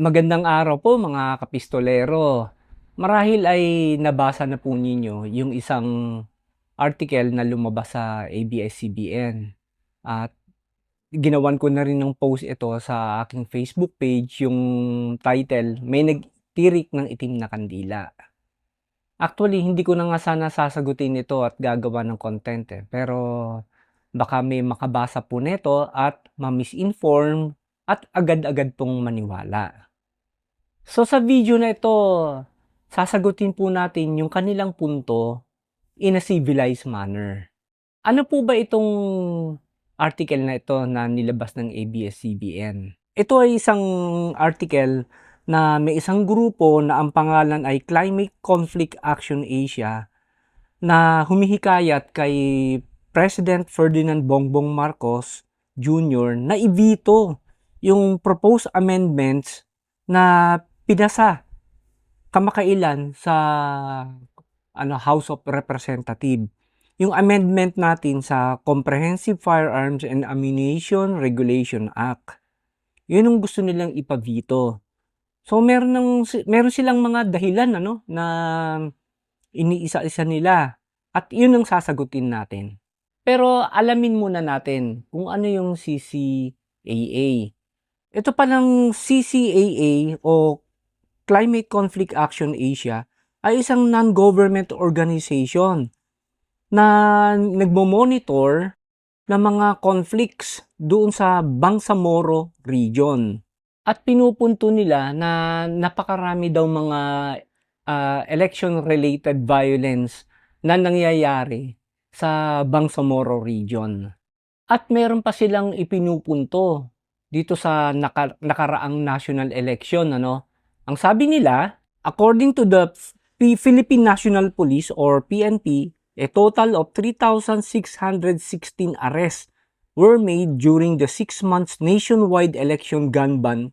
Magandang araw po mga kapistolero. Marahil ay nabasa na po ninyo yung isang article na lumabas sa ABS-CBN. At ginawan ko na rin ng post ito sa aking Facebook page yung title, May Nagtirik ng Itim na Kandila. Actually, hindi ko na nga sana sasagutin ito at gagawa ng content eh. Pero baka may makabasa po nito at ma-misinform at agad-agad pong maniwala. So sa video na ito, sasagutin po natin yung kanilang punto in a civilized manner. Ano po ba itong article na ito na nilabas ng ABS-CBN? Ito ay isang article na may isang grupo na ang pangalan ay Climate Conflict Action Asia na humihikayat kay President Ferdinand Bongbong Marcos Jr. na i-veto yung proposed amendments na pinasa kamakailan sa ano House of Representative. Yung amendment natin sa Comprehensive Firearms and Ammunition Regulation Act. Yun ang gusto nilang ipavito. So meron ng meron silang mga dahilan ano na iniisa-isa nila at yun ang sasagutin natin. Pero alamin muna natin kung ano yung CCAA. Ito palang CCAA o Climate Conflict Action Asia ay isang non-government organization na nagmo-monitor ng mga conflicts doon sa Bangsamoro region. At pinupunto nila na napakarami daw mga uh, election-related violence na nangyayari sa Bangsamoro region. At meron pa silang ipinupunto dito sa naka, nakaraang national election ano. Ang sabi nila, according to the Philippine National Police or PNP, a total of 3,616 arrests were made during the 6 months nationwide election gun ban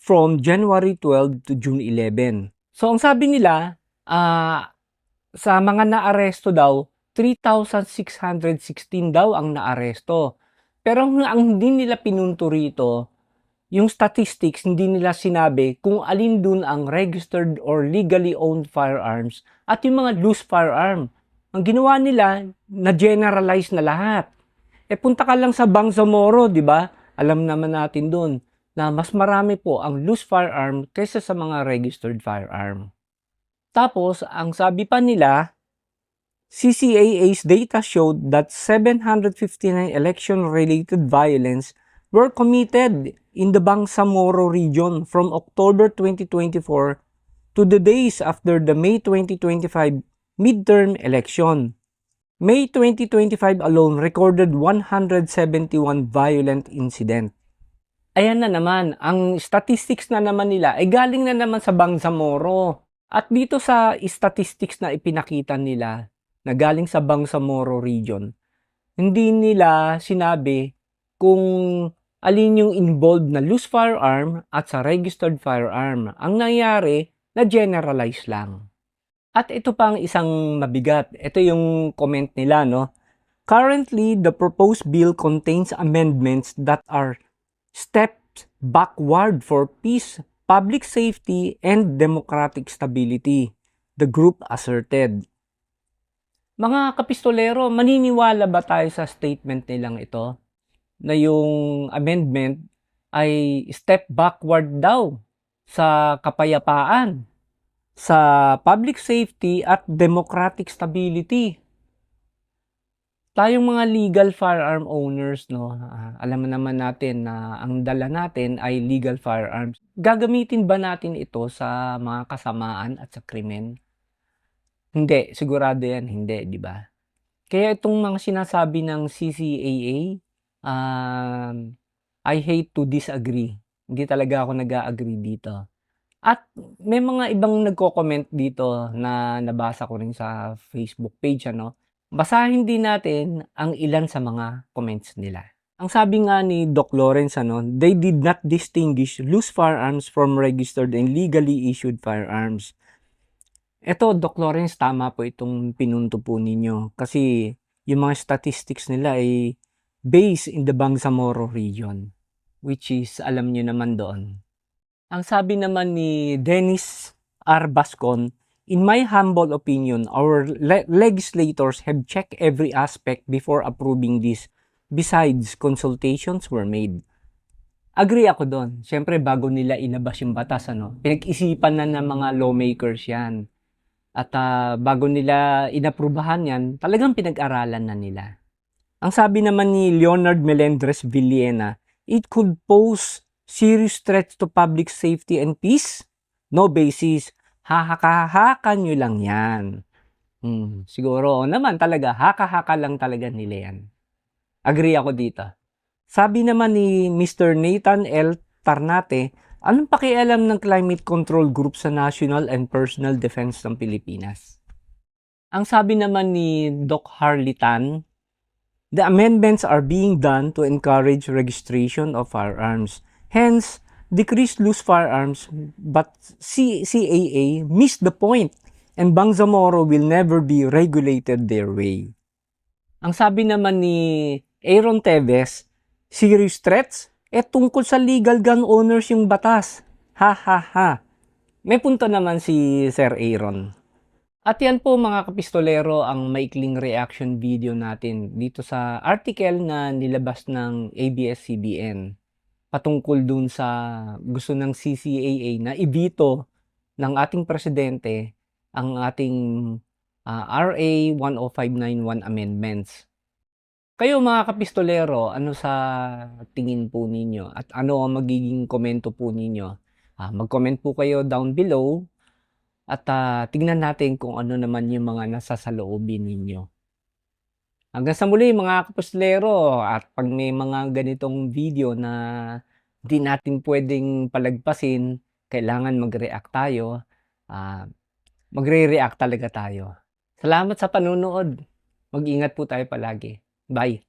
from January 12 to June 11. So ang sabi nila, uh, sa mga naaresto daw, 3,616 daw ang naaresto. Pero ang, ang hindi nila pinunto rito, yung statistics, hindi nila sinabi kung alin dun ang registered or legally owned firearms at yung mga loose firearm. Ang ginawa nila, na-generalize na lahat. E punta ka lang sa Bangsamoro, di ba? Alam naman natin dun na mas marami po ang loose firearm kaysa sa mga registered firearm. Tapos, ang sabi pa nila, CCAA's data showed that 759 election-related violence were committed in the Bangsamoro region from October 2024 to the days after the May 2025 midterm election. May 2025 alone recorded 171 violent incident. Ayan na naman, ang statistics na naman nila ay galing na naman sa Bangsamoro. At dito sa statistics na ipinakita nila, na galing sa Bangsamoro region, hindi nila sinabi kung alin yung involved na loose firearm at sa registered firearm. Ang nangyari, na generalize lang. At ito pang isang mabigat. Ito yung comment nila, no? Currently, the proposed bill contains amendments that are steps backward for peace, public safety, and democratic stability, the group asserted. Mga kapistolero, maniniwala ba tayo sa statement nilang ito na yung amendment ay step backward daw sa kapayapaan, sa public safety at democratic stability? Tayong mga legal firearm owners, no, uh, alam naman natin na ang dala natin ay legal firearms. Gagamitin ba natin ito sa mga kasamaan at sa krimen? Hindi, sigurado yan, hindi, di ba? Kaya itong mga sinasabi ng CCAA, um, I hate to disagree. Hindi talaga ako nag-agree dito. At may mga ibang nagko-comment dito na nabasa ko rin sa Facebook page, ano. Basahin din natin ang ilan sa mga comments nila. Ang sabi nga ni Doc Lawrence, ano, they did not distinguish loose firearms from registered and legally issued firearms. Ito, Doc Lawrence, tama po itong pinunto po ninyo. Kasi yung mga statistics nila ay based in the Bangsamoro region. Which is, alam nyo naman doon, Ang sabi naman ni Dennis R. Bascon, In my humble opinion, our le- legislators have checked every aspect before approving this. Besides, consultations were made. Agree ako doon. Siyempre, bago nila inabas yung batas, ano, pinag-isipan na ng mga lawmakers yan. At ah, bago nila inaprubahan yan, talagang pinag-aralan na nila. Ang sabi naman ni Leonard Melendres Villena, it could pose serious threats to public safety and peace? No basis. Hahaka-haka nyo lang yan. Hmm, siguro oo naman talaga, haka-haka lang talaga nila yan. Agree ako dito. Sabi naman ni Mr. Nathan L. Tarnate, anong pakialam ng climate control group sa national and personal defense ng Pilipinas? Ang sabi naman ni Doc Harley Tan, the amendments are being done to encourage registration of firearms. Hence, decrease loose firearms, but C- CAA missed the point and Bangsamoro will never be regulated their way. Ang sabi naman ni Aaron Teves, serious threats? Eh tungkol sa legal gun owners yung batas. Ha ha ha. May punto naman si Sir Aaron. At yan po mga kapistolero ang maikling reaction video natin dito sa article na nilabas ng ABS-CBN patungkol dun sa gusto ng CCAA na ibito ng ating presidente ang ating ah, RA 10591 amendments. Kayo mga kapistolero, ano sa tingin po ninyo at ano ang magiging komento po ninyo? Ah, mag-comment po kayo down below at ah, tignan natin kung ano naman yung mga nasa sa loobin ninyo. Hanggang sa muli mga kapistolero at pag may mga ganitong video na di natin pwedeng palagpasin, kailangan mag-react tayo, ah, magre-react talaga tayo. Salamat sa panunood. Mag-ingat po tayo palagi. Bye.